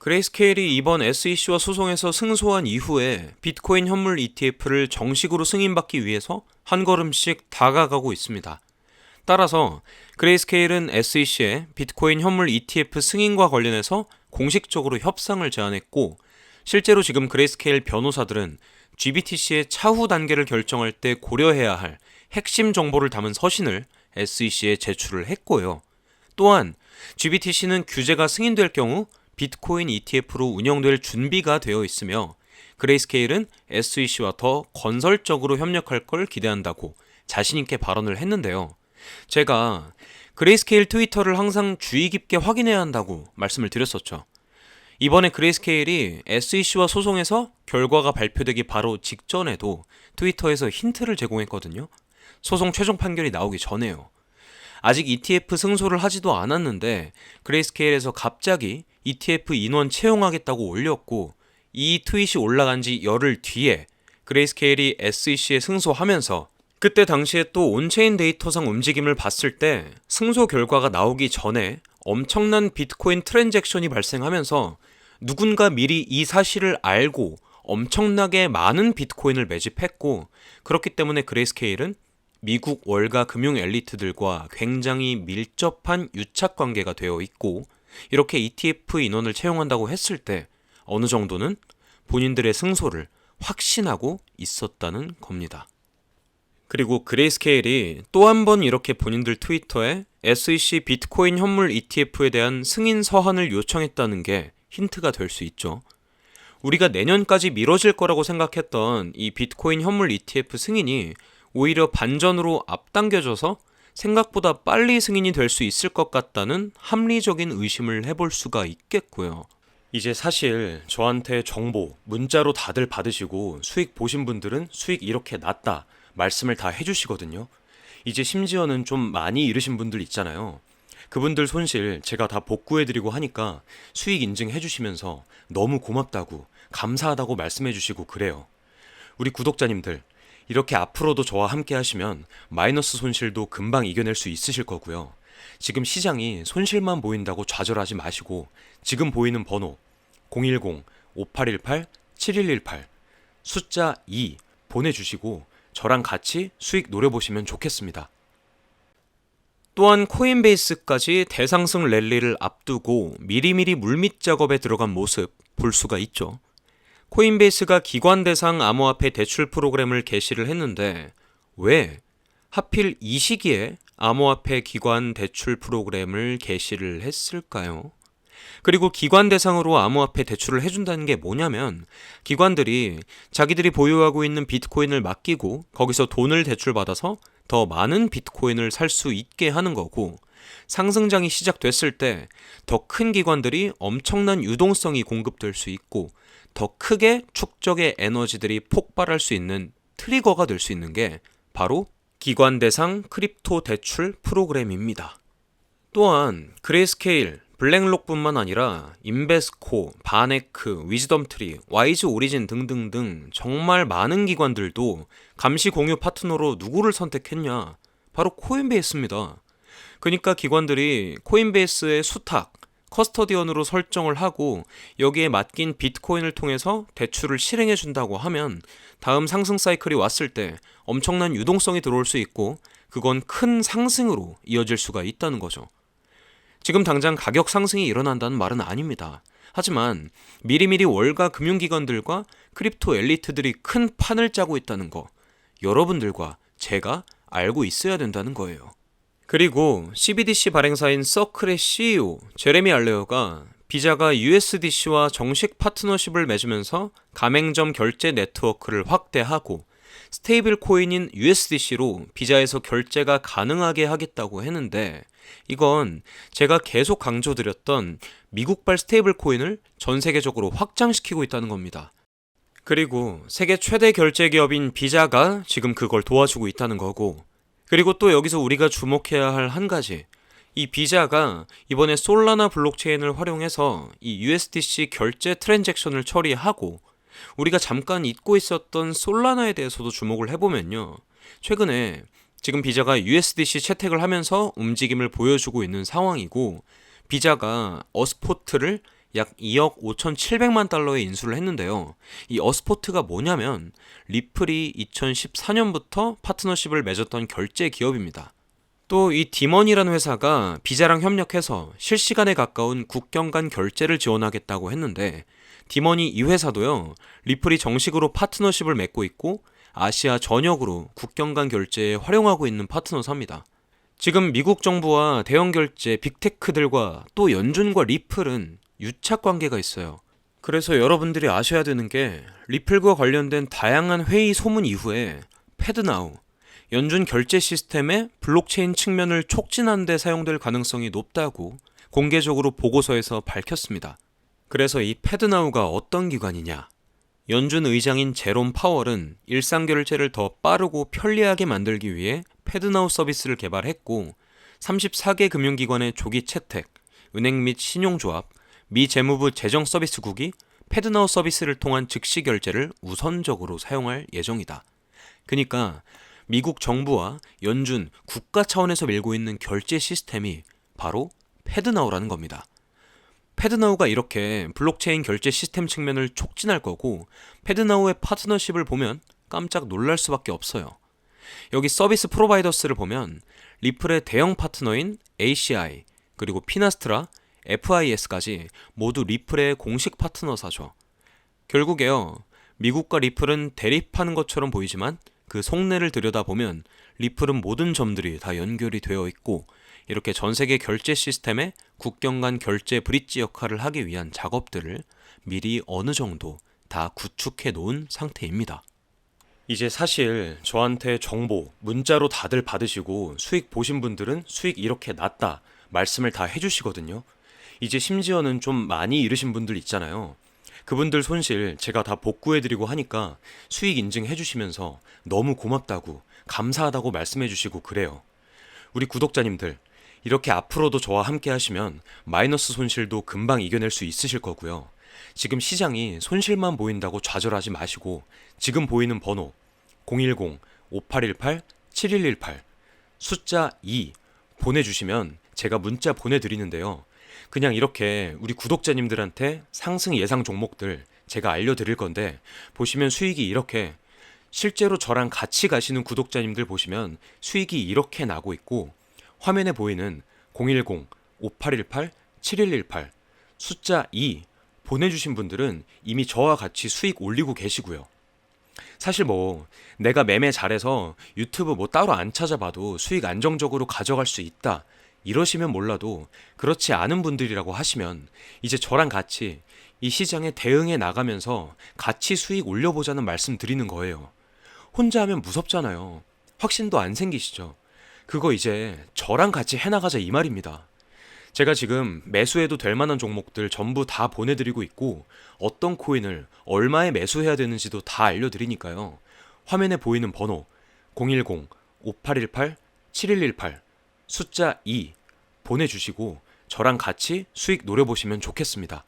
그레이스케일이 이번 SEC와 소송에서 승소한 이후에 비트코인 현물 ETF를 정식으로 승인받기 위해서 한 걸음씩 다가가고 있습니다. 따라서 그레이스케일은 SEC에 비트코인 현물 ETF 승인과 관련해서 공식적으로 협상을 제안했고 실제로 지금 그레이스케일 변호사들은 GBTC의 차후 단계를 결정할 때 고려해야 할 핵심 정보를 담은 서신을 SEC에 제출을 했고요. 또한 GBTC는 규제가 승인될 경우 비트코인 ETF로 운영될 준비가 되어 있으며 그레이스케일은 SEC와 더 건설적으로 협력할 걸 기대한다고 자신있게 발언을 했는데요. 제가 그레이스케일 트위터를 항상 주의 깊게 확인해야 한다고 말씀을 드렸었죠. 이번에 그레이스케일이 SEC와 소송에서 결과가 발표되기 바로 직전에도 트위터에서 힌트를 제공했거든요. 소송 최종 판결이 나오기 전에요. 아직 ETF 승소를 하지도 않았는데 그레이스케일에서 갑자기 ETF 인원 채용하겠다고 올렸고 이 트윗이 올라간 지 열흘 뒤에 그레이스케일이 SEC에 승소하면서 그때 당시에 또 온체인 데이터상 움직임을 봤을 때 승소 결과가 나오기 전에 엄청난 비트코인 트랜잭션이 발생하면서 누군가 미리 이 사실을 알고 엄청나게 많은 비트코인을 매집했고 그렇기 때문에 그레이스케일은 미국 월가 금융 엘리트들과 굉장히 밀접한 유착 관계가 되어 있고 이렇게 ETF 인원을 채용한다고 했을 때 어느 정도는 본인들의 승소를 확신하고 있었다는 겁니다. 그리고 그레이스케일이 또 한 번 이렇게 본인들 트위터에 SEC 비트코인 현물 ETF에 대한 승인 서한을 요청했다는 게 힌트가 될 수 있죠. 우리가 내년까지 미뤄질 거라고 생각했던 이 비트코인 현물 ETF 승인이 오히려 반전으로 앞당겨져서 생각보다 빨리 승인이 될 수 있을 것 같다는 합리적인 의심을 해볼 수가 있겠고요. 이제 사실 저한테 정보 문자로 다들 받으시고 수익 보신 분들은 수익 이렇게 났다 말씀을 다 해주시거든요. 이제 심지어는 좀 많이 잃으신 분들 있잖아요. 그분들 손실 제가 다 복구해드리고 하니까 수익 인증해주시면서 너무 고맙다고 감사하다고 말씀해주시고 그래요. 우리 구독자님들 이렇게 앞으로도 저와 함께 하시면 마이너스 손실도 금방 이겨낼 수 있으실 거고요. 지금 시장이 손실만 보인다고 좌절하지 마시고 지금 보이는 번호 010-5818-7118 숫자 2 보내주시고 저랑 같이 수익 노려보시면 좋겠습니다. 또한 코인베이스까지 대상승 랠리를 앞두고 미리미리 물밑 작업에 들어간 모습 볼 수가 있죠. 코인베이스가 기관 대상 암호화폐 대출 프로그램을 개시를 했는데 왜 하필 이 시기에 암호화폐 기관 대출 프로그램을 개시를 했을까요? 그리고 기관 대상으로 암호화폐 대출을 해준다는 게 뭐냐면 기관들이 자기들이 보유하고 있는 비트코인을 맡기고 거기서 돈을 대출받아서 더 많은 비트코인을 살 수 있게 하는 거고 상승장이 시작됐을 때 더 큰 기관들이 엄청난 유동성이 공급될 수 있고 더 크게 축적의 에너지들이 폭발할 수 있는 트리거가 될 수 있는 게 바로 기관 대상 크립토 대출 프로그램입니다. 또한 그레이스케일, 블랙록뿐만 아니라 인베스코, 바네크, 위즈덤트리, 와이즈 오리진 등등등 정말 많은 기관들도 감시 공유 파트너로 누구를 선택했냐? 바로 코인베이스입니다. 그러니까 기관들이 코인베이스의 수탁, 커스터디언으로 설정을 하고 여기에 맡긴 비트코인을 통해서 대출을 실행해 준다고 하면 다음 상승 사이클이 왔을 때 엄청난 유동성이 들어올 수 있고 그건 큰 상승으로 이어질 수가 있다는 거죠. 지금 당장 가격 상승이 일어난다는 말은 아닙니다. 하지만 미리미리 월가 금융기관들과 크립토 엘리트들이 큰 판을 짜고 있다는 거 여러분들과 제가 알고 있어야 된다는 거예요. 그리고 CBDC 발행사인 서클의 CEO 제레미 알레어가 비자가 USDC와 정식 파트너십을 맺으면서 가맹점 결제 네트워크를 확대하고 스테이블 코인인 USDC로 비자에서 결제가 가능하게 하겠다고 했는데 이건 제가 계속 강조드렸던 미국발 스테이블 코인을 전 세계적으로 확장시키고 있다는 겁니다. 그리고 세계 최대 결제 기업인 비자가 지금 그걸 도와주고 있다는 거고 그리고 또 여기서 우리가 주목해야 할 한 가지. 이 비자가 이번에 솔라나 블록체인을 활용해서 이 USDC 결제 트랜잭션을 처리하고 우리가 잠깐 잊고 있었던 솔라나에 대해서도 주목을 해보면요. 최근에 지금 비자가 USDC 채택을 하면서 움직임을 보여주고 있는 상황이고 비자가 어스포트를 약 2억 5,700만 달러에 인수를 했는데요. 이 어스포트가 뭐냐면 리플이 2014년부터 파트너십을 맺었던 결제 기업입니다. 또 이 디먼이라는 회사가 비자랑 협력해서 실시간에 가까운 국경 간 결제를 지원하겠다고 했는데 디먼이 이 회사도요. 리플이 정식으로 파트너십을 맺고 있고 아시아 전역으로 국경 간 결제에 활용하고 있는 파트너사입니다. 지금 미국 정부와 대형 결제 빅테크들과 또 연준과 리플은 유착 관계가 있어요. 그래서 여러분들이 아셔야 되는 게 리플과 관련된 다양한 회의 소문 이후에 패드나우 연준 결제 시스템의 블록체인 측면을 촉진하는 데 사용될 가능성이 높다고 공개적으로 보고서에서 밝혔습니다. 그래서 이 패드나우가 어떤 기관이냐? 연준 의장인 제롬 파월은 일상 결제를 더 빠르고 편리하게 만들기 위해 패드나우 서비스를 개발했고 34개 금융기관의 조기 채택, 은행 및 신용조합, 미 재무부 재정 서비스국이 패드나우 서비스를 통한 즉시 결제를 우선적으로 사용할 예정이다. 그러니까 미국 정부와 연준 국가 차원에서 밀고 있는 결제 시스템이 바로 패드나우라는 겁니다. 패드나우가 이렇게 블록체인 결제 시스템 측면을 촉진할 거고 패드나우의 파트너십을 보면 깜짝 놀랄 수밖에 없어요. 여기 서비스 프로바이더스를 보면 리플의 대형 파트너인 ACI 그리고 피나스트라, FIS까지 모두 리플의 공식 파트너사죠. 결국에요. 미국과 리플은 대립하는 것처럼 보이지만 그 속내를 들여다보면 리플은 모든 점들이 다 연결이 되어 있고 이렇게 전 세계 결제 시스템의 국경 간 결제 브릿지 역할을 하기 위한 작업들을 미리 어느 정도 다 구축해 놓은 상태입니다. 이제 사실 저한테 정보 문자로 다들 받으시고 수익 보신 분들은 수익 이렇게 났다 말씀을 다 해주시거든요. 이제 심지어는 좀 많이 잃으신 분들 있잖아요. 그분들 손실 제가 다 복구해드리고 하니까 수익 인증해주시면서 너무 고맙다고 감사하다고 말씀해주시고 그래요. 우리 구독자님들 이렇게 앞으로도 저와 함께 하시면 마이너스 손실도 금방 이겨낼 수 있으실 거고요. 지금 시장이 손실만 보인다고 좌절하지 마시고 지금 보이는 번호 010-5818-7118 숫자 2 보내주시면 제가 문자 보내드리는데요. 그냥 이렇게 우리 구독자님들한테 상승 예상 종목들 제가 알려드릴 건데 보시면 수익이 이렇게 실제로 저랑 같이 가시는 구독자님들 보시면 수익이 이렇게 나고 있고 화면에 보이는 010-5818-7118 숫자 2 보내주신 분들은 이미 저와 같이 수익 올리고 계시고요. 사실 뭐 내가 매매 잘해서 유튜브 뭐 따로 안 찾아봐도 수익 안정적으로 가져갈 수 있다. 이러시면 몰라도 그렇지 않은 분들이라고 하시면 이제 저랑 같이 이 시장에 대응해 나가면서 같이 수익 올려보자는 말씀 드리는 거예요. 혼자 하면 무섭잖아요. 확신도 안 생기시죠? 그거 이제 저랑 같이 해나가자 이 말입니다. 제가 지금 매수해도 될 만한 종목들 전부 다 보내드리고 있고 어떤 코인을 얼마에 매수해야 되는지도 다 알려드리니까요. 화면에 보이는 번호 010-5818-7118 숫자 2 보내주시고 저랑 같이 수익 노려보시면 좋겠습니다.